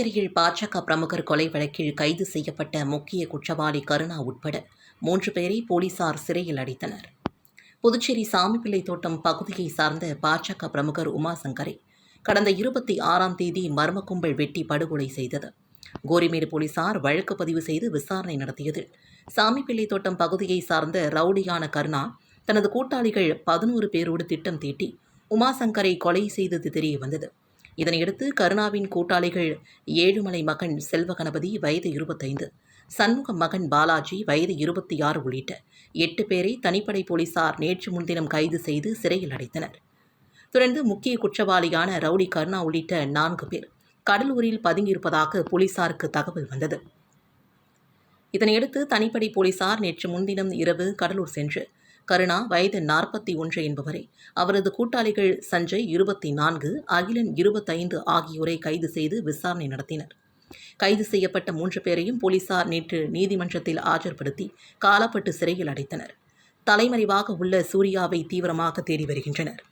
புதுச்சேரியில் பாஜக பிரமுகர் கொலை வழக்கில் கைது செய்யப்பட்ட முக்கிய குற்றவாளி கருணா உட்பட மூன்று பேரை போலீசார் சிறையில் அடைத்தனர். புதுச்சேரி சாமிப்பிள்ளை தோட்டம் பகுதியை சார்ந்த பாஜக பிரமுகர் உமாசங்கரை கடந்த இருபத்தி ஆறாம் தேதி மர்ம கும்பல் வெட்டி படுகொலை செய்தது. கோரிமேடு போலீசார் வழக்கு பதிவு செய்து விசாரணை நடத்தியது சாமிப்பிள்ளை தோட்டம் பகுதியை சார்ந்த ரவுடியான கருணா தனது கூட்டாளிகள் பதினோரு பேரோடு திட்டம் தீட்டி உமாசங்கரை கொலை செய்தது தெரிய வந்தது. இதனையடுத்து கருணாவின் கூட்டாளிகள் ஏழுமலை மகன் செல்வகணபதி வயது இருபத்தைந்து சண்முகம் மகன் பாலாஜி வயது இருபத்தி ஆறு உள்ளிட்ட எட்டு பேரை தனிப்படை போலீசார் நேற்று முன்தினம் கைது செய்து சிறையில் அடைத்தனர். தொடர்ந்து முக்கிய குற்றவாளியான ரவுடி கருணா உள்ளிட்ட நான்கு பேர் கடலூரில் பதுங்கியிருப்பதாக போலீசாருக்கு தகவல் வந்தது. இதனையடுத்து தனிப்படை போலீசார் நேற்று முன்தினம் இரவு கடலூர் சென்று கருணா வயது நாற்பத்தி ஒன்று என்பவரை. அவரது கூட்டாளிகள் சஞ்சய் இருபத்தி நான்கு அகிலன் இருபத்தைந்து ஆகியோரை கைது செய்து விசாரணை நடத்தினர். கைது செய்யப்பட்ட மூன்று பேரையும் போலீசார் நேற்று நீதிமன்றத்தில் ஆஜர்படுத்தி காலப்பட்டு சிறையில் அடைத்தனர். தலைமறைவாக உள்ள சூர்யாவை தீவிரமாக தேடி வருகின்றனர்.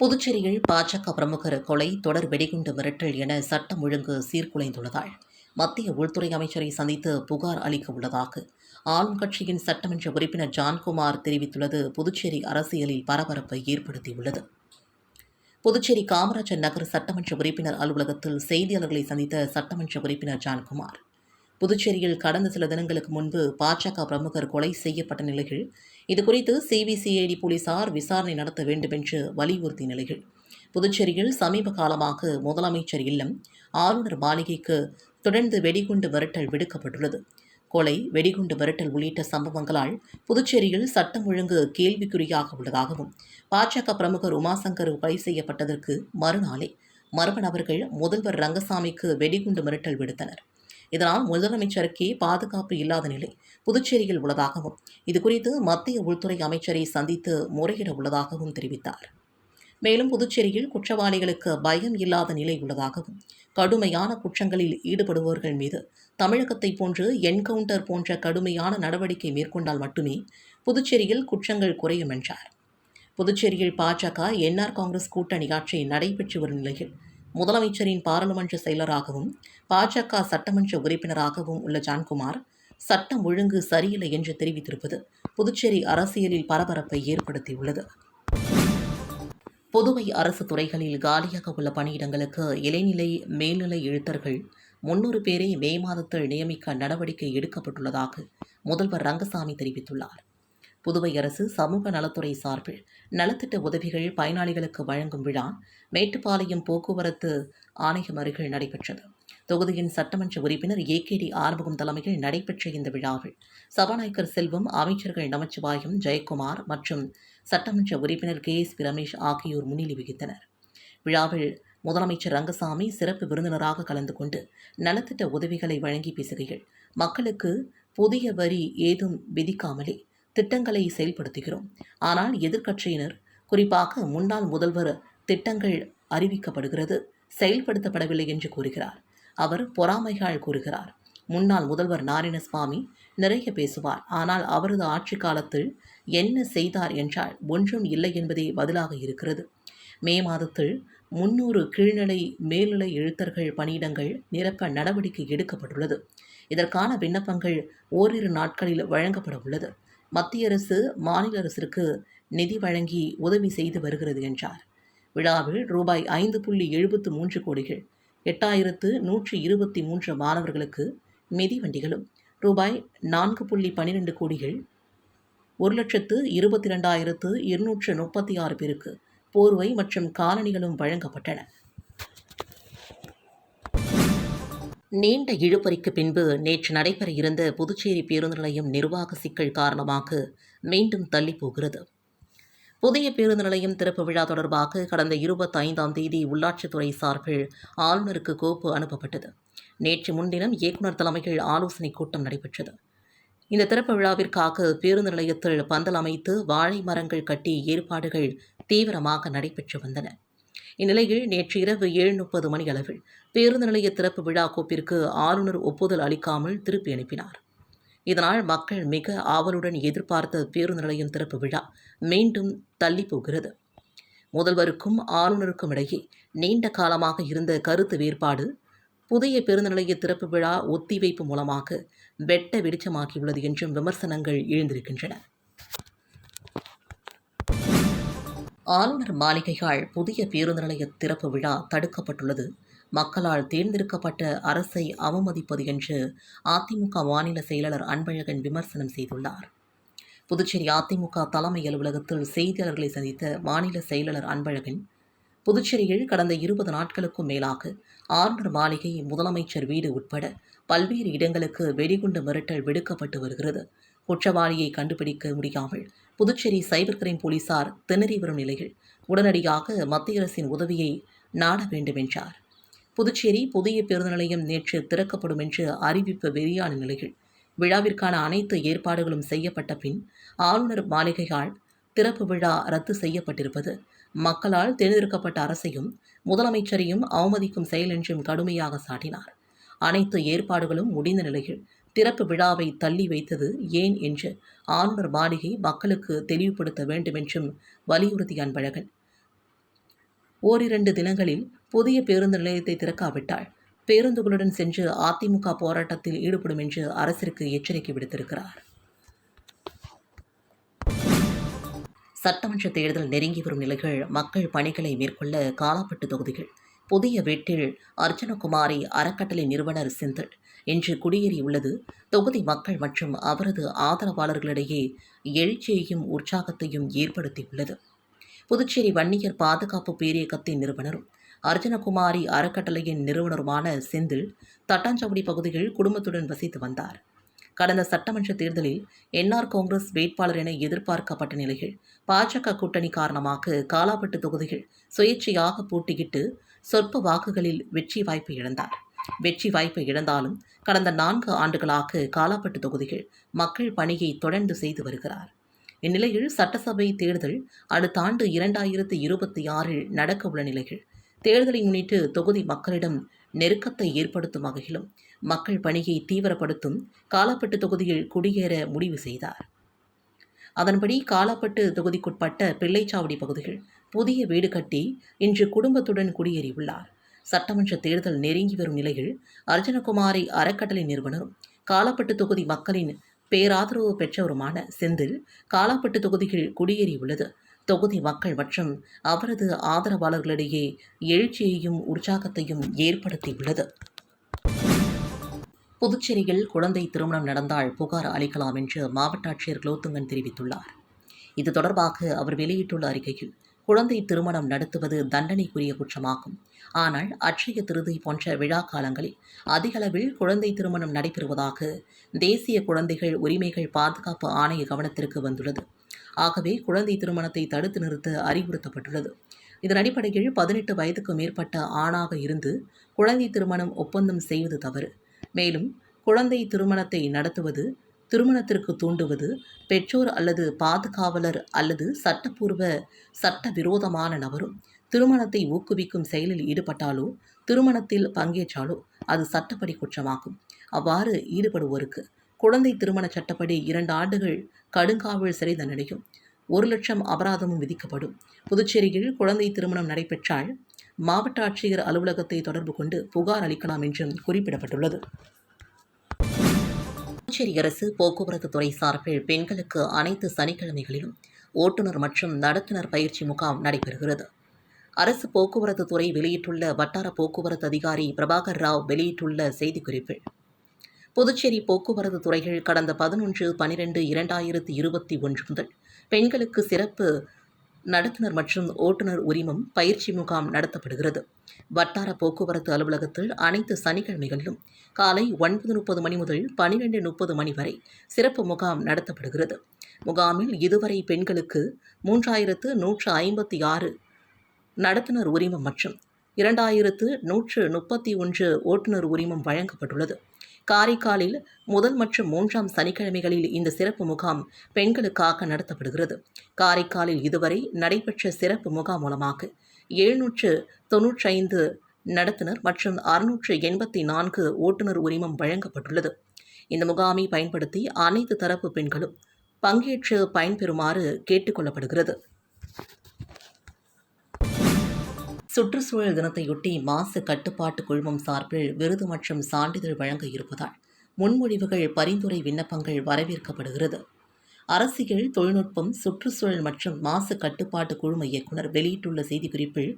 புதுச்சேரியில் பாஜக பிரமுகர் கொலை தொடர் வெடிகுண்டு மிரட்டல் என சட்டம் ஒழுங்கு சீர்குலைந்துள்ளதால் மத்திய உள்துறை அமைச்சரை சந்தித்து புகார் அளிக்க உள்ளதாக ஆளும் கட்சியின் சட்டமன்ற உறுப்பினர் ஜான்குமார் தெரிவித்துள்ளது புதுச்சேரி அரசியலில் பரபரப்பை ஏற்படுத்தியுள்ளது. புதுச்சேரி காமராஜர் நகர் சட்டமன்ற உறுப்பினர் அலுவலகத்தில் செய்தியாளர்களை சந்தித்த சட்டமன்ற உறுப்பினர் ஜான்குமார் புதுச்சேரியில் கடந்த சில தினங்களுக்கு முன்பு பாஜக பிரமுகர் கொலை செய்யப்பட்ட நிலையில் இதுகுறித்து சிபிசிஐடி போலீசார் விசாரணை நடத்த வேண்டும் என்று வலியுறுத்திய நிலையில் புதுச்சேரியில் சமீப காலமாக முதலமைச்சர் இல்லம் ஆளுநர் மாளிகைக்கு தொடர்ந்து வெடிகுண்டு மிரட்டல் விடுக்கப்பட்டுள்ளது. கொலை வெடிகுண்டு மிரட்டல் உள்ளிட்ட சம்பவங்களால் புதுச்சேரியில் சட்டம் ஒழுங்கு கேள்விக்குறியாக உள்ளதாகவும் பாஜக பிரமுகர் உமாசங்கர் கொலை செய்யப்பட்டதற்கு மறுநாளே மர்ம நபர்கள் முதல்வர் ரங்கசாமிக்கு வெடிகுண்டு மிரட்டல் விடுத்தனர். இதனால் முதலமைச்சருக்கே பாதுகாப்பு இல்லாத நிலை புதுச்சேரியில் உள்ளதாகவும் இதுகுறித்து மத்திய உள்துறை அமைச்சரை சந்தித்து முறையிட உள்ளதாகவும் தெரிவித்தார். மேலும் புதுச்சேரியில் குற்றவாளிகளுக்கு பயம் இல்லாத நிலை உள்ளதாகவும் கடுமையான குற்றங்களில் ஈடுபடுபவர்கள் மீது தமிழகத்தை போன்று என்கவுண்டர் போன்ற கடுமையான நடவடிக்கை மேற்கொண்டால் மட்டுமே புதுச்சேரியில் குற்றங்கள் குறையும் என்றார். புதுச்சேரியில் பாஜக என்ஆர் காங்கிரஸ் கூட்டணி ஆட்சி நடைபெற்று வரும் நிலையில் முதலமைச்சரின் பாராளுமன்ற செயலராகவும் பாஜக சட்டமன்ற உறுப்பினராகவும் உள்ள ஜான்குமார் சட்டம் ஒழுங்கு சரியில்லை என்று தெரிவித்திருப்பது புதுச்சேரி அரசியலில் பரபரப்பை ஏற்படுத்தியுள்ளது. புதுவை அரசு துறைகளில் காலியாக உள்ள பணியிடங்களுக்கு இளைநிலை மேல்நிலை எழுத்தர்கள் முன்னூறு பேரை மே மாதத்தில் நியமிக்க நடவடிக்கை எடுக்கப்பட்டுள்ளதாக முதல்வர் ரங்கசாமி தெரிவித்துள்ளார். புதுவை அரசு சமூக நலத்துறை சார்பில் நலத்திட்ட உதவிகள் பயனாளிகளுக்கு வழங்கும் விழா மேட்டுப்பாளையம் போக்குவரத்து ஆணையம் அருகில் நடைபெற்றது. தொகுதியின் சட்டமன்ற உறுப்பினர் ஏ கே டி ஆறுமுகம் தலைமையில் நடைபெற்ற இந்த விழாவில் சபாநாயகர் செல்வம் அமைச்சர்கள் நமச்சிவாயம் ஜெயக்குமார் மற்றும் சட்டமன்ற உறுப்பினர் கே எஸ் பி ரமேஷ் ஆகியோர் முன்னிலை வகித்தனர். விழாவில் முதலமைச்சர் ரங்கசாமி சிறப்பு விருந்தினராக கலந்து கொண்டு நலத்திட்ட உதவிகளை வழங்கி பேசுகையில் மக்களுக்கு புதிய வரி ஏதும் விதிக்காமலே திட்டங்களை செயல்படுத்துகிறோம். ஆனால் எதிர்க்கட்சியினர் குறிப்பாக முன்னாள் முதல்வர் திட்டங்கள் அறிவிக்கப்படுகிறது செயல்படுத்தப்படவில்லை என்று கூறுகிறார். அவர் பொறாமைகள் கூறுகிறார். முன்னாள் முதல்வர் நாராயணசுவாமி நிறைய பேசுவார். ஆனால் அவரது ஆட்சி காலத்தில் என்ன செய்தார் என்றால் ஒன்றும் இல்லை என்பதே பதிலாக இருக்கிறது. மே மாதத்தில் முன்னூறு கீழ்நிலை மேல்நிலை எழுத்தர்கள் பணியிடங்கள் நிரப்ப நடவடிக்கை எடுக்கப்பட்டுள்ளது. இதற்கான விண்ணப்பங்கள் ஓரிரு நாட்களில் வழங்கப்பட உள்ளது. மத்திய அரசு மாநில அரசிற்கு நிதி வழங்கி உதவி செய்து வருகிறது என்றார். விழாவில் ரூபாய் ஐந்து புள்ளி எழுபத்து மூன்று கோடிகள் எட்டாயிரத்து நூற்றி இருபத்தி மூன்று மாணவர்களுக்கு மிதிவண்டிகளும் ரூபாய் நான்கு புள்ளி பன்னிரெண்டு கோடிகள் ஒரு லட்சத்து இருபத்தி ரெண்டாயிரத்து இருநூற்று முப்பத்தி ஆறு பேருக்கு போர்வை மற்றும் காலணிகளும் வழங்கப்பட்டன. நீண்ட இழுபறிக்கு பின்பு நேற்று நடைபெற இருந்த புதுச்சேரி பேருந்து நிலையம் நிர்வாக சிக்கல் காரணமாக மீண்டும் தள்ளி போகிறது. புதிய பேருந்து நிலையம் திறப்பு விழா தொடர்பாக கடந்த இருபத்தைந்தாம் தேதி உள்ளாட்சித்துறை சார்பில் ஆளுநருக்கு கோப்பு அனுப்பப்பட்டது. நேற்று முன்தினம் இயக்குநர் தலைமையில் ஆலோசனைக் கூட்டம் நடைபெற்றது. இந்த திறப்பு விழாவிற்காக பேருந்து நிலையத்தில் பந்தல் அமைத்து வாழை மரங்கள் கட்டி ஏற்பாடுகள் தீவிரமாக நடைபெற்று வந்தன. இந்நிலையில் நேற்று இரவு ஏழு முப்பது மணி அளவில் பேருந்து நிலைய திறப்பு விழா கோப்பிற்கு ஆளுநர் ஒப்புதல் அளிக்காமல் திருப்பி அனுப்பினார். இதனால் மக்கள் மிக ஆவலுடன் எதிர்பார்த்த பேருந்து நிலையம் திறப்பு விழா மீண்டும் தள்ளி போகிறது. முதல்வருக்கும் ஆளுநருக்கும் இடையே நீண்ட காலமாக இருந்த கருத்து வேறுபாடு புதிய பேருந்து நிலைய திறப்பு விழா ஒத்திவைப்பு மூலமாக வெட்ட வெளிச்சமாகியுள்ளது என்றும் விமர்சனங்கள் எழுந்திருக்கின்றன. ஆளுநர் மாளிகையால் புதிய பேருந்து நிலைய திறப்பு விழா தடுக்கப்பட்டுள்ளது. மக்களால் தேர்ந்தெடுக்கப்பட்ட அரசை அவமதிப்பது என்று அதிமுக மாநில செயலாளர் அன்பழகன் விமர்சனம் செய்துள்ளார். புதுச்சேரி அதிமுக தலைமை அலுவலகத்தில் செய்தியாளர்களை சந்தித்த மாநில செயலாளர் அன்பழகன் புதுச்சேரியில் கடந்த இருபது நாட்களுக்கும் மேலாக ஆளுநர் மாளிகை முதலமைச்சர் வீடு உட்பட பல்வேறு இடங்களுக்கு வெடிகுண்டு மிரட்டல் விடுக்கப்பட்டு வருகிறது. குற்றவாளியை கண்டுபிடிக்க முடியாமல் புதுச்சேரி சைபர் கிரைம் போலீசார் திணறி வரும் நிலையில் உடனடியாக மத்திய அரசின் உதவியை நாட வேண்டும் என்றார் புதுச்சேரி புதிய பேருந்து நிலையம் நேற்று திறக்கப்படும் என்று அறிவிப்பு வெளியான நிலையில் விழாவிற்கான அனைத்து ஏற்பாடுகளும் செய்யப்பட்ட பின் ஆளுநர் மாளிகையால் திறப்பு விழா ரத்து செய்யப்பட்டிருப்பது மக்களால் தேர்ந்தெடுக்கப்பட்ட அரசையும் முதலமைச்சரையும் அவமதிக்கும் செயல் என்றும் கடுமையாக சாட்டினார். அனைத்து ஏற்பாடுகளும் முடிந்த நிலையில் திறப்பு விழாவை தள்ளி வைத்தது ஏன் என்று ஆளுநர் மாளிகை மக்களுக்கு தெளிவுபடுத்த வேண்டும் என்றும் வலியுறுத்திய அன்பழகன். ஓரிரண்டு தினங்களில் புதிய பேருந்து நிலையத்தை திறக்காவிட்டால் பேருந்துகளுடன் சென்று அதிமுக போராட்டத்தில் ஈடுபடும் என்று அரசிற்கு எச்சரிக்கை விடுத்திருக்கிறார். சட்டமன்ற தேர்தல் நெருங்கி வரும் நிலைகள் மக்கள் பணிகளை மேற்கொள்ள காலாப்பட்டு தொகுதிகள் புதிய வீட்டில் அர்ச்சனகுமாரி அறக்கட்டளை நிறுவனர் செந்தில். இன்று குடியேறியுள்ளது. தொகுதி மக்கள் மற்றும் அவரது ஆதரவாளர்களிடையே எழுச்சியையும் உற்சாகத்தையும் ஏற்படுத்தியுள்ளது. புதுச்சேரி வன்னியர் பாதுகாப்பு பேரியக்கத்தின் நிறுவனரும் அர்ஜுனகுமாரி அறக்கட்டளையின் நிறுவனருமான செந்தில் தட்டாஞ்சாவடி பகுதியில் குடும்பத்துடன் வசித்து வந்தார். கடந்த சட்டமன்ற தேர்தலில் என்ஆர் காங்கிரஸ் வேட்பாளர் என எதிர்பார்க்கப்பட்ட நிலையில் பாஜக கூட்டணி காரணமாக காலாப்பட்டு தொகுதியில் சுயேட்சையாக போட்டியிட்டு சொற்ப வாக்குகளில் வெற்றி வாய்ப்பு இழந்தார். வெற்றி வாய்ப்பு இழந்தாலும் கடந்த நான்கு ஆண்டுகளாக காலாப்பட்டு தொகுதியில் மக்கள் பணியை தொடர்ந்து செய்து வருகிறார். இந்நிலையில் சட்டசபை தேர்தல் அடுத்த ஆண்டு இரண்டாயிரத்து இருபத்தி ஆறில் நடக்கவுள்ள நிலையில் தேர்தலை முன்னிட்டு தொகுதி மக்களிடம் நெருக்கத்தை ஏற்படுத்தும் வகையிலும் மக்கள் பணியை தீவிரப்படுத்தும் காலாப்பட்டு தொகுதியில் குடியேற முடிவு செய்தார். அதன்படி காலாப்பட்டு தொகுதிக்குட்பட்ட பிள்ளைச்சாவடி பகுதியில் புதிய வீடு கட்டி இன்று குடும்பத்துடன் குடியேறியுள்ளார். சட்டமன்ற தேர்தல் நெருங்கி வரும் நிலையில் அர்ஜுனகுமாரி அறக்கட்டளை நிறுவனரும் காலப்பட்டு தொகுதி மக்களின் பேராதரவு பெற்றவருமான செந்தில் காலாப்பட்டு தொகுதியில் குடியேறியுள்ளது. தொகுதி மக்கள் மற்றும் அவரது ஆதரவாளர்களிடையே எழுச்சியையும் உற்சாகத்தையும் ஏற்படுத்தியுள்ளது. புதுச்சேரியில் குழந்தை திருமணம் நடந்தால் புகார் அளிக்கலாம் என்று மாவட்ட ஆட்சியர் குலோத்துங்கன் தெரிவித்துள்ளார். இது தொடர்பாக அவர் வெளியிட்டுள்ள அறிக்கையில் குழந்தை திருமணம் நடத்துவது தண்டனைக்குரிய குற்றமாகும். ஆனால் அட்சய திருதி போன்ற விழா காலங்களில் அதிகளவில் குழந்தை திருமணம் நடைபெறுவதாக தேசிய குழந்தைகள் உரிமைகள் பாதுகாப்பு ஆணைய கவனத்திற்கு வந்துள்ளது. ஆகவே குழந்தை திருமணத்தை தடுத்து நிறுத்த அறிவுறுத்தப்பட்டுள்ளது. இதன் அடிப்படையில் பதினெட்டு வயதுக்கு மேற்பட்ட ஆணாக இருந்து குழந்தை திருமணம் ஒப்பந்தம் செய்வது தவறு. மேலும் குழந்தை திருமணத்தை நடத்துவது திருமணத்திற்கு தூண்டுவது பெற்றோர் அல்லது பாதுகாவலர் அல்லது சட்டப்பூர்வ சட்டவிரோதமான நபரும் திருமணத்தை ஊக்குவிக்கும் செயலில் ஈடுபட்டாலோ திருமணத்தில் பங்கேற்றாலோ அது சட்டப்படி குற்றமாகும். அவ்வாறு ஈடுபடுவோருக்கு குழந்தை திருமண சட்டப்படி இரண்டு ஆண்டுகள் கடுங்காவல் சிறை தண்டனையும் ஒரு லட்சம் அபராதமும் விதிக்கப்படும். புதுச்சேரியில் குழந்தை திருமணம் நடைபெற்றால் மாவட்ட ஆட்சியர் அலுவலகத்தை தொடர்பு கொண்டு புகார் அளிக்கலாம் என்றும் குறிப்பிடப்பட்டுள்ளது. புதுச்சேரி அரசு போக்குவரத்து துறை சார்பில் பெண்களுக்கு அனைத்து சனிக்கிழமைகளிலும் ஓட்டுநர் மற்றும் நடத்துனர் பயிற்சி முகாம் நடைபெறுகிறது. அரசு போக்குவரத்து துறை வெளியிட்டுள்ள வட்டார போக்குவரத்து அதிகாரி பிரபாகர் ராவ் வெளியிட்டுள்ள செய்திக்குறிப்பில் புதுச்சேரி போக்குவரத்து துறைகள் கடந்த பதினொன்று பனிரெண்டு இரண்டாயிரத்தி இருபத்தி ஒன்று முதல் பெண்களுக்கு சிறப்பு நடத்துனர் மற்றும் ஓட்டுநர் உரிமம் பயிற்சி முகாம் நடத்தப்படுகிறது. வட்டார போக்குவரத்து அலுவலகத்தில் அனைத்து சனிக்கிழமைகளிலும் காலை ஒன்பது முப்பது மணி முதல் பனிரெண்டு முப்பது மணி வரை சிறப்பு முகாம் நடத்தப்படுகிறது. முகாமில் இதுவரை பெண்களுக்கு மூன்றாயிரத்து நூற்று ஐம்பத்தி ஆறு நடத்துனர் உரிமம் மற்றும் இரண்டாயிரத்து நூற்று முப்பத்தி ஒன்று ஓட்டுநர் உரிமம் வழங்கப்பட்டுள்ளது. காரைக்காலில் முதல் மற்றும் மூன்றாம் சனிக்கிழமைகளில் இந்த சிறப்பு முகாம் பெண்களுக்காக நடத்தப்படுகிறது. காரைக்காலில் இதுவரை நடைபெற்ற சிறப்பு முகாம் மூலமாக எழுநூற்று தொன்னூற்றைந்து நடத்துனர் மற்றும் அறுநூற்று எண்பத்தி நான்கு ஓட்டுநர் உரிமம் வழங்கப்பட்டுள்ளது. இந்த முகாமை பயன்படுத்தி அனைத்து தரப்பு பெண்களும் பங்கேற்று பயன்பெறுமாறு கேட்டுக்கொள்ளப்படுகிறது சுற்றுச்சூழல் தினத்தையொட்டி மாசு கட்டுப்பாட்டு குழுமம் சார்பில் விருது மற்றும் சான்றிதழ் வழங்க இருப்பதால் முன்மொழிவுகள் பரிந்துரை விண்ணப்பங்கள் வரவேற்கப்படுகிறது. அரசியல் தொழில்நுட்பம் சுற்றுச்சூழல் மற்றும் மாசு கட்டுப்பாட்டு குழும இயக்குனர் வெளியிட்டுள்ள செய்திக்குறிப்பில்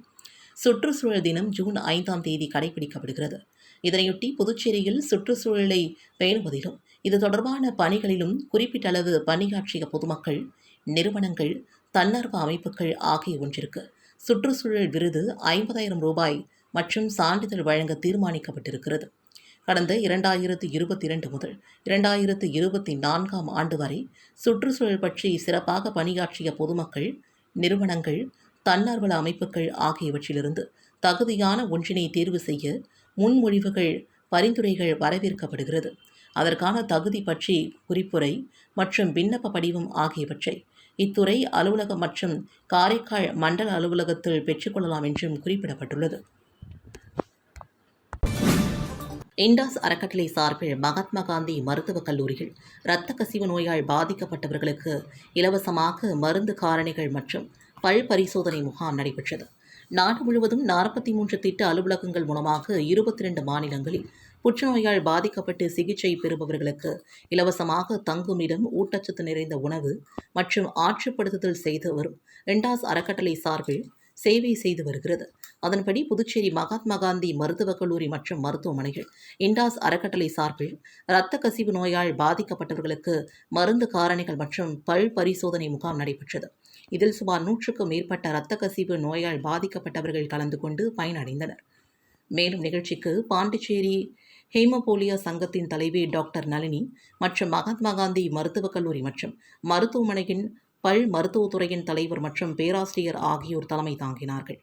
சுற்றுச்சூழல் தினம் ஜூன் ஐந்தாம் தேதி கடைபிடிக்கப்படுகிறது. இதனையொட்டி புதுச்சேரியில் சுற்றுச்சூழலை பேணுவதிலும் இது தொடர்பான பணிகளிலும் குறிப்பிட்ட அளவு பணியாற்றிய பொதுமக்கள் நிறுவனங்கள் தன்னார்வ அமைப்புகள் ஆகிய ஒன்றிற்கு சுற்றுச்சூழல் விருது ஐம்பதாயிரம் ரூபாய் மற்றும் சான்றிதழ் வழங்க தீர்மானிக்கப்பட்டிருக்கிறது. கடந்த இரண்டாயிரத்து இருபத்தி இரண்டு முதல் இரண்டாயிரத்து இருபத்தி நான்காம் ஆண்டு வரை சுற்றுச்சூழல் பற்றி சிறப்பாக பணியாற்றிய பொதுமக்கள் நிறுவனங்கள் தன்னார்வல அமைப்புகள் ஆகியவற்றிலிருந்து தகுதியான ஒன்றினை தேர்வு செய்ய முன்மொழிவுகள் பரிந்துரைகள் வரவேற்கப்படுகிறது. அதற்கான தகுதி பற்றி குறிப்புரை மற்றும் விண்ணப்ப படிவம் ஆகியவற்றை இத்துறை அலுவலகம் மற்றும் காரைக்கால் மண்டல அலுவலகத்தில் பெற்றுக்கொள்ளலாம் என்றும் குறிப்பிடப்பட்டுள்ளது. இண்டாஸ் அறக்கட்டளை சார்பில் மகாத்மா காந்தி மருத்துவக் கல்லூரியில் இரத்த கசிவு நோயால் பாதிக்கப்பட்டவர்களுக்கு இலவசமாக மருந்து காரணிகள் மற்றும் பல் பரிசோதனை முகாம் நடைபெற்றது. நாடு முழுவதும் நாற்பத்தி மூன்று திட்ட அலுவலகங்கள் மூலமாக இருபத்தி ரெண்டு மாநிலங்களில் புற்றுநோயால் பாதிக்கப்பட்டு சிகிச்சை பெறுபவர்களுக்கு இலவசமாக தங்குமிடம் ஊட்டச்சத்து நிறைந்த உணவு மற்றும் ஆற்றுப்படுத்துதல் செய்து வரும் ரெண்டாஸ் அறக்கட்டளை சார்பில் சேவை செய்து வருகிறது. அதன்படி புதுச்சேரி மகாத்மா காந்தி மருத்துவக் கல்லூரி மற்றும் மருத்துவமனைகள் இண்டாஸ் அறக்கட்டளை சார்பில் இரத்த கசிவு நோயால் பாதிக்கப்பட்டவர்களுக்கு மருந்து காரணிகள் மற்றும் பல் பரிசோதனை முகாம் நடைபெற்றது. இதில் சுமார் நூற்றுக்கும் மேற்பட்ட இரத்த கசிவு நோயால் பாதிக்கப்பட்டவர்கள் கலந்து கொண்டு பயனடைந்தனர். மேலும் நிகழ்ச்சிக்கு பாண்டிச்சேரி ஹேமபோலியா சங்கத்தின் தலைவி டாக்டர் நளினி மற்றும் மகாத்மா காந்தி மருத்துவக் கல்லூரி மற்றும் மருத்துவமனையின் பல் மருத்துவத்துறையின் தலைவர் மற்றும் பேராசிரியர் ஆகியோர் தலைமை தாங்கினார்கள்.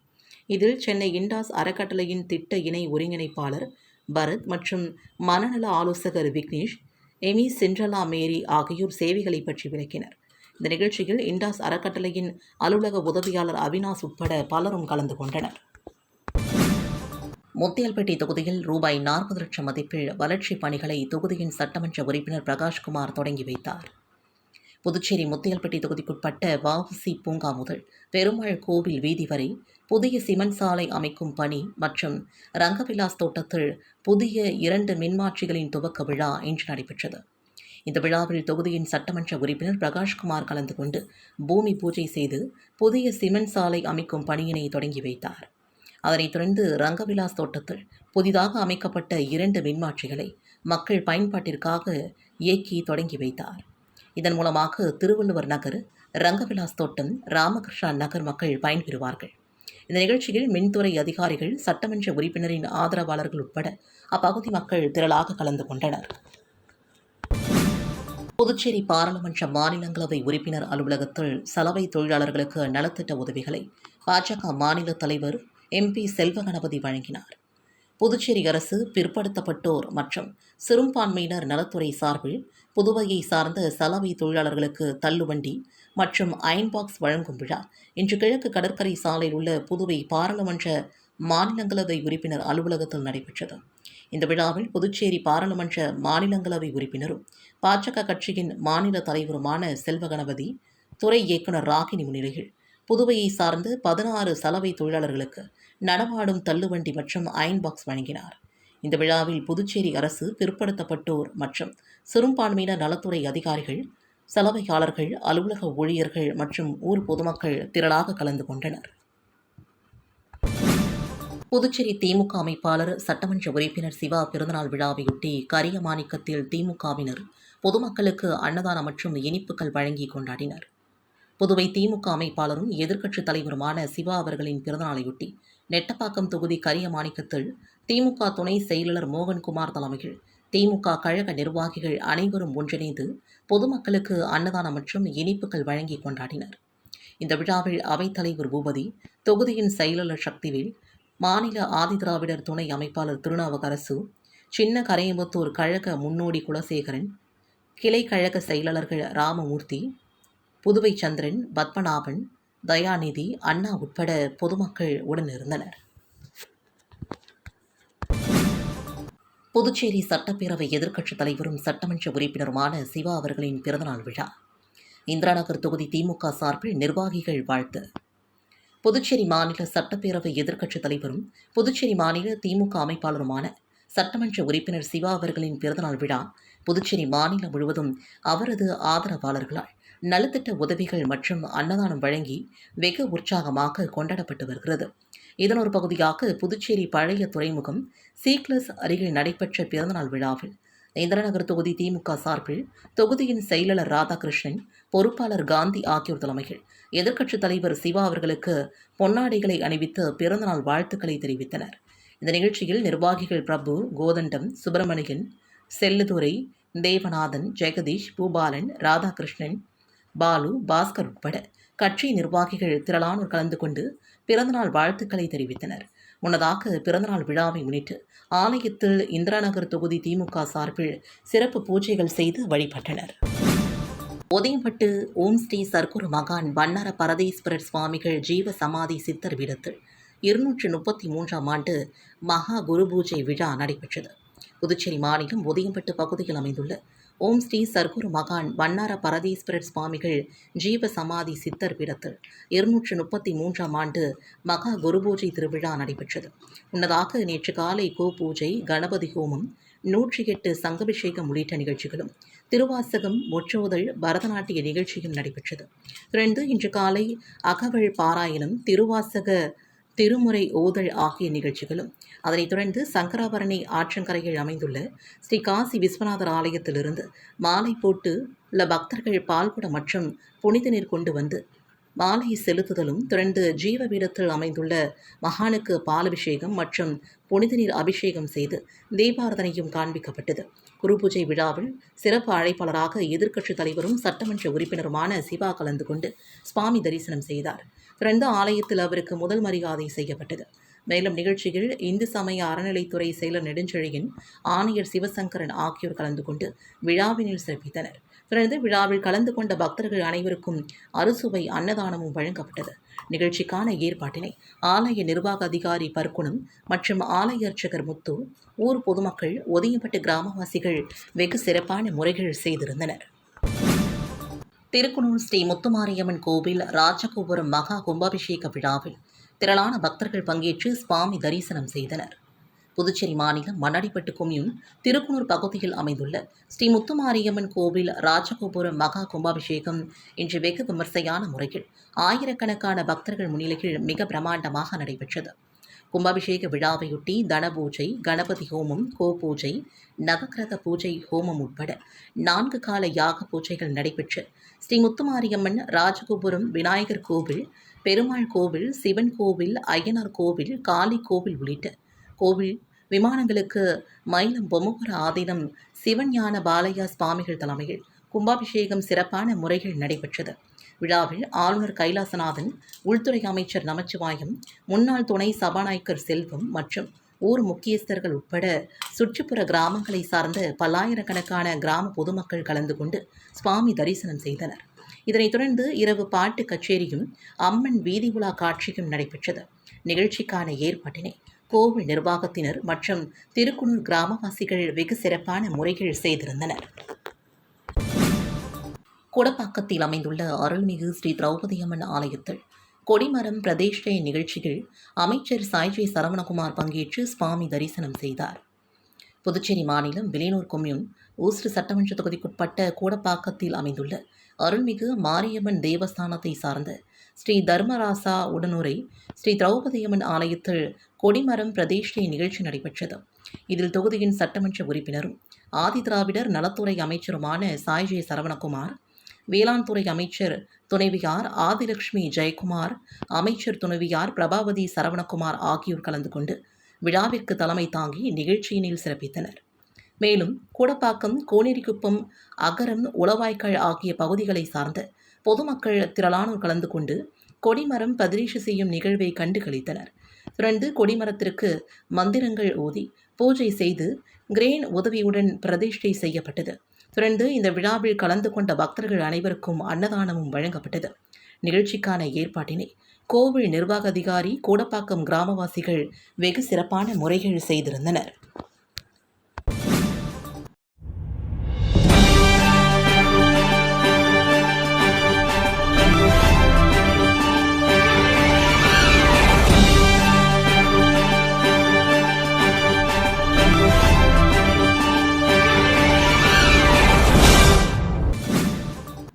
இதில் சென்னை இண்டாஸ் அறக்கட்டளையின் திட்ட இணை ஒருங்கிணைப்பாளர் பரத் மற்றும் மனநல ஆலோசகர் விக்னேஷ் எமி சிண்ட்ரலா மேரி ஆகியோர் சேவைகளை பற்றி விளக்கினர். இந்த நிகழ்ச்சியில் இண்டாஸ் அறக்கட்டளையின் அலுவலக உதவியாளர் அவினாஸ் உட்பட பலரும் கலந்து கொண்டனர். முத்தியல்பேட்டை தொகுதியில் ரூபாய் நாற்பது லட்சம் மதிப்பில் வளர்ச்சிப் பணிகளை தொகுதியின் சட்டமன்ற உறுப்பினர் பிரகாஷ்குமார் தொடங்கி வைத்தார். புதுச்சேரி முத்தியல்பேட்டை தொகுதிக்குட்பட்ட வஉசி பூங்கா முதல் பெருமாள் கோவில் வீதி வரை புதிய சிமெண்ட் சாலை அமைக்கும் பணி மற்றும் ரங்கவிலாஸ் தோட்டத்தில் புதிய இரண்டு மின்மாற்றிகளின் துவக்க விழா இன்று நடைபெற்றது. இந்த விழாவில் தொகுதியின் சட்டமன்ற உறுப்பினர் பிரகாஷ்குமார் கலந்து கொண்டு பூமி பூஜை செய்து புதிய சிமெண்ட் சாலை அமைக்கும் பணியினை தொடங்கி வைத்தார். அதனைத் தொடர்ந்து ரங்கவிலாஸ் தோட்டத்தில் புதிதாக அமைக்கப்பட்ட இரண்டு மின்மாற்றிகளை மக்கள் பயன்பாட்டிற்காக இயக்கி தொடங்கி வைத்தார். இதன் மூலமாக திருவள்ளுவர் நகர் ரங்கவிலாஸ் தோட்டம் ராமகிருஷ்ணா நகர் மக்கள் பயன்பெறுவார்கள். இந்த நிகழ்ச்சியில் மின்துறை அதிகாரிகள் சட்டமன்ற உறுப்பினரின் ஆதரவாளர்கள் உட்பட அப்பகுதி மக்கள் திரளாக கலந்து கொண்டனர். புதுச்சேரி பாராளுமன்ற மாநிலங்களவை உறுப்பினர் அலுவலகத்தில் சலவை தொழிலாளர்களுக்கு நலத்திட்ட உதவிகளை பாஜக மாநில தலைவர் எம்பி செல்வ கணபதி வழங்கினார். புதுச்சேரி அரசு பிற்படுத்தப்பட்டோர் மற்றும் சிறுபான்மையினர் நலத்துறை சார்பில் புதுவையை சார்ந்த சலவை தொழிலாளர்களுக்கு தள்ளுவண்டி மற்றும் அயன் பாக்ஸ் வழங்கும் விழா இன்று கிழக்கு கடற்கரை சாலையில் உள்ள புதுவை பாராளுமன்ற மாநிலங்களவை உறுப்பினர் அலுவலகத்தில் நடைபெற்றது. இந்த விழாவில் புதுச்சேரி பாராளுமன்ற மாநிலங்களவை உறுப்பினரும் பாஜக கட்சியின் மாநில தலைவருமான செல்வ கணபதி துறை இயக்குநர் ராகினி முன்னிலையில் புதுவையை சார்ந்த பதினாறு சலவை தொழிலாளர்களுக்கு நடமாடும் தள்ளுவண்டி மற்றும் அயன் பாக்ஸ் வழங்கினார். இந்த விழாவில் புதுச்சேரி அரசு பிற்படுத்தப்பட்டோர் மற்றும் சிறுபான்மையினர் நலத்துறை அதிகாரிகள் சலவையாளர்கள் அலுவலக ஊழியர்கள் மற்றும் ஊர் பொதுமக்கள் திரளாக கலந்து கொண்டனர். புதுச்சேரி திமுக அமைப்பாளர் சட்டமன்ற உறுப்பினர் சிவா பிறந்தநாள் விழாவையொட்டி கரியமாணிக்கத்தில் திமுகவினர் பொதுமக்களுக்கு அன்னதானம் மற்றும் இனிப்புகள் வழங்கி கொண்டாடினர். புதுவை திமுக அமைப்பாளரும் எதிர்க்கட்சித் தலைவருமான சிவா அவர்களின் பிறந்தநாளையொட்டி நெட்டப்பாக்கம் தொகுதி கரியமாணிக்கத்தில் திமுக துணை செயலாளர் மோகன்குமார் தலைமையில் திமுக கழக நிர்வாகிகள் அனைவரும் ஒன்றிணைந்து பொதுமக்களுக்கு அன்னதானம் மற்றும் இனிப்புகள் வழங்கி கொண்டாடினர். இந்த விழாவில் அவைத்தலைவர் பூபதி தொகுதியின் செயலாளர் சக்திவேல் மாநில ஆதிதிராவிடர் துணை அமைப்பாளர் திருநாவுக்கரசு சின்ன கரையம்புத்தூர் கழக முன்னோடி குலசேகரன் கிளை கழக செயலாளர்கள் ராமமூர்த்தி புதுவை சந்திரன் பத்மநாபன் தயாநிதி அண்ணா உட்பட பொதுமக்கள் உடனிருந்தனர். புதுச்சேரி சட்டப்பேரவை எதிர்க்கட்சித் தலைவரும் சட்டமன்ற உறுப்பினருமான சிவா அவர்களின் பிறந்தநாள் விழா. இந்திராநகர் தொகுதி திமுக சார்பில் நிர்வாகிகள் வாழ்த்து. புதுச்சேரி மாநில சட்டப்பேரவை எதிர்க்கட்சித் தலைவரும் புதுச்சேரி மாநில திமுக அமைப்பாளருமான சட்டமன்ற உறுப்பினர் சிவா அவர்களின் பிறந்தநாள் விழா புதுச்சேரி மாநிலம் முழுவதும் அவரது ஆதரவாளர்களால் நலத்திட்ட உதவிகள் மற்றும் அன்னதானம் வழங்கி வெகு உற்சாகமாக கொண்டாடப்பட்டு வருகிறது. இதன் ஒரு பகுதியாக புதுச்சேரி பழைய துறைமுகம் சீக்லஸ் அருகில் நடைபெற்ற பிறந்தநாள் விழாவில் இந்திரநகர் தொகுதி திமுக சார்பில் தொகுதியின் செயலாளர் ராதாகிருஷ்ணன் பொறுப்பாளர் காந்தி ஆகியோர் தலைமையில் எதிர்க்கட்சித் தலைவர் சிவா அவர்களுக்கு பொன்னாடைகளை அணிவித்து பிறந்தநாள் வாழ்த்துக்களை தெரிவித்தனர். இந்த நிகழ்ச்சியில் நிர்வாகிகள் பிரபு கோதண்டம் சுப்பிரமணியன் செல்லுதுரை தேவநாதன் ஜெகதீஷ் பூபாலன் ராதாகிருஷ்ணன் பாலு பாஸ்கர் உட்பட கட்சி நிர்வாகிகள் திரளானோர் கலந்து கொண்டு பிறந்தநாள் வாழ்த்துக்களை தெரிவித்தனர். முன்னதாக பிறந்தநாள் விழாவை முன்னிட்டு ஆலயத்தில் இந்திராநகர் தொகுதி திமுக சார்பில் சிறப்பு பூஜைகள் செய்து வழிபட்டனர். உதயம்பட்டு ஓம் ஸ்ரீ சர்க்குரு மகான் வண்ணர பரதேஸ்வரர் சுவாமிகள் ஜீவ சமாதி சித்தர் பீடத்தில் இருநூற்றி முப்பத்தி மூன்றாம் ஆண்டு மகா குரு பூஜை விழா நடைபெற்றது. புதுச்சேரி மாநிலம் உதயம்பட்டு பகுதியில் அமைந்துள்ள ஓம் ஸ்ரீ சர்க்குரு மகான் வண்ணார பரதீஸ்வரர் சுவாமிகள் ஜீவ சமாதி சித்தர் பீடத்தில் இருநூற்று முப்பத்தி மூன்றாம் ஆண்டு மகா குருபூஜை திருவிழா நடைபெற்றது. முன்னதாக நேற்று காலை கோ பூஜை கணபதி ஹோமம் நூற்றி எட்டு சங்கபிஷேகம் உள்ளிட்ட நிகழ்ச்சிகளும் திருவாசகம் முற்றோதல் பரதநாட்டிய நிகழ்ச்சியும் நடைபெற்றது. தொடர்ந்து இன்று காலை அகவல் பாராயணம் திருவாசக திருமுறை ஓதல் ஆகிய நிகழ்ச்சிகளும் அதனைத் தொடர்ந்து சங்கராபரணி ஆற்றங்கரையில் அமைந்துள்ள ஸ்ரீ காசி விஸ்வநாதர் ஆலயத்திலிருந்து மாலை போட்டு உள்ள பக்தர்கள் பால்குடம் மற்றும் புனித நீர் கொண்டு வந்து மாலை செலுத்துதலும் தொடர்ந்து ஜீவ பீடத்தில் அமைந்துள்ள மகானுக்கு பாலபிஷேகம் மற்றும் புனித நீர் அபிஷேகம் செய்து தீபாரதனையும் காண்பிக்கப்பட்டது. குருபூஜை விழாவில் சிறப்பு அழைப்பாளராக எதிர்க்கட்சித் தலைவரும் சட்டமன்ற உறுப்பினருமான சிவா கலந்து கொண்டு சுவாமி தரிசனம் செய்தார். தொடர்ந்து ஆலயத்தில் அவருக்கு முதல் மரியாதை செய்யப்பட்டது. மேலும் நிகழ்ச்சியில் இந்து சமய அறநிலைத்துறை செயலர் நெடுஞ்செழியன் ஆணையர் சிவசங்கரன் ஆகியோர் கலந்து கொண்டு விழாவினில் சிறப்பித்தனர். தொடர்ந்து விழாவில் கலந்து கொண்ட பக்தர்கள் அனைவருக்கும் அறுசுவை அன்னதானமும் வழங்கப்பட்டது. நிகழ்ச்சிக்கான ஏற்பாட்டினை ஆலய நிர்வாக அதிகாரி பர்க்குணம் மற்றும் ஆலய அர்ச்சகர் முத்து ஊர் பொதுமக்கள் ஒதியப்பட்டு கிராமவாசிகள் வெகு சிறப்பான முறைகள் செய்திருந்தனர். திருக்குனூர் ஸ்ரீ முத்துமாரியம்மன் கோவில் ராஜகோபுரம் மகா கும்பாபிஷேக விழாவில் திரளான பக்தர்கள் பங்கேற்று சுவாமி தரிசனம் செய்தனர். புதுச்சேரி மாநிலம் மண்ணடிப்பட்டு கொம்யூன் திருக்குனூர் பகுதியில் அமைந்துள்ள ஸ்ரீ முத்துமாரியம்மன் கோவில் ராஜகோபுரம் மகா கும்பாபிஷேகம் இன்று வெகு விமர்சையான முறையில் ஆயிரக்கணக்கான பக்தர்கள் முன்னிலையில் மிக பிரமாண்டமாக நடைபெற்றது. கும்பாபிஷேக விழாவையொட்டி தனபூஜை கணபதி ஹோமம் கோ பூஜை நவக்கிரக பூஜை ஹோமம் உட்பட நான்கு கால யாக பூஜைகள் நடைபெற்று ஸ்ரீ முத்துமாரியம்மன் ராஜகோபுரம் விநாயகர் கோவில் பெருமாள் கோவில் சிவன் கோவில் ஐயனார் கோவில் காளி கோவில் உள்ளிட்ட கோவில் விமானங்களுக்கு மயிலம் பொம்மபுர ஆதீனம் சிவஞான பாலையா சுவாமிகள் தலைமையில் கும்பாபிஷேகம் சிறப்பான முறையில் நடைபெற்றது. விழாவில் ஆளுநர் கைலாசநாதன் உள்துறை அமைச்சர் நமச்சிவாயம் முன்னாள் துணை சபாநாயகர் செல்வம் மற்றும் ஊர் முக்கியஸ்தர்கள் உட்பட சுற்றுப்புற கிராமங்களை சார்ந்த பல்லாயிரக்கணக்கான கிராம பொதுமக்கள் கலந்து கொண்டு சுவாமி தரிசனம் செய்தனர். இதனைத் தொடர்ந்து இரவு பாட்டு கச்சேரியும் அம்மன் வீதி உலா காட்சியும் நடைபெற்றது. நிகழ்ச்சிக்கான ஏற்பாட்டினை கோவில் நிர்வாகத்தினர் மற்றும் திருக்குனூர் கிராமவாசிகள் வெகு சிறப்பான முறைகள் செய்திருந்தனர். குடப்பாக்கத்தில் அமைந்துள்ள அருள்மிகு ஸ்ரீ திரௌபதி அம்மன் ஆலயத்தில் கொடிமரம் பிரதேஷ்ட நிகழ்ச்சியில் அமைச்சர் சாய்ஜி சரவணகுமார் பங்கேற்று சுவாமி தரிசனம் செய்தார். புதுச்சேரி மாநிலம் விலையூர் கொம்யூன் ஊஸ்டு சட்டமன்ற தொகுதிக்குட்பட்ட கூடப்பாக்கத்தில் அமைந்துள்ள அருள்மிகு மாரியம்மன் தேவஸ்தானத்தை சார்ந்த ஸ்ரீ தர்மராசா உடனுரை ஸ்ரீ திரௌபதியம்மன் ஆலயத்தில் கொடிமரம் பிரதேஷ்ட நிகழ்ச்சி நடைபெற்றது. இதில் தொகுதியின் சட்டமன்ற உறுப்பினரும் ஆதிதிராவிடர் நலத்துறை அமைச்சருமான சாய்ஜே சரவணகுமார் வேளாண் துறை அமைச்சர் துணைவியார் ஆதிலட்சுமி ஜெயக்குமார் அமைச்சர் துணைவியார் பிரபாவதி சரவணகுமார் ஆகியோர் கலந்து கொண்டு விழாவிற்கு தலைமை தாங்கி நிகழ்ச்சியினில் சிறப்பித்தனர். மேலும் கூடப்பாக்கம் கோனேரிக்குப்பம் அகரம் உளவாய்க்கால் ஆகிய பகுதிகளை சார்ந்த பொதுமக்கள் திரளானோர் கலந்து கொண்டு கொடிமரம் பதிரீஷு செய்யும் நிகழ்வை கண்டுகளித்தனர் தொடர்ந்து கொடிமரத்திற்கு மந்திரங்கள் ஊதி பூஜை செய்து கிரேன் உதவியுடன் பிரதிஷ்டை செய்யப்பட்டது. தொடர்ந்து இந்த விழாவில் கலந்து கொண்ட பக்தர்கள் அனைவருக்கும் அன்னதானமும் வழங்கப்பட்டது. நிகழ்ச்சிக்கான ஏற்பாட்டினை கோவில் நிர்வாக அதிகாரி கூடப்பாக்கம் கிராமவாசிகள் வெகு சிறப்பான முறைகள் செய்திருந்தனர்.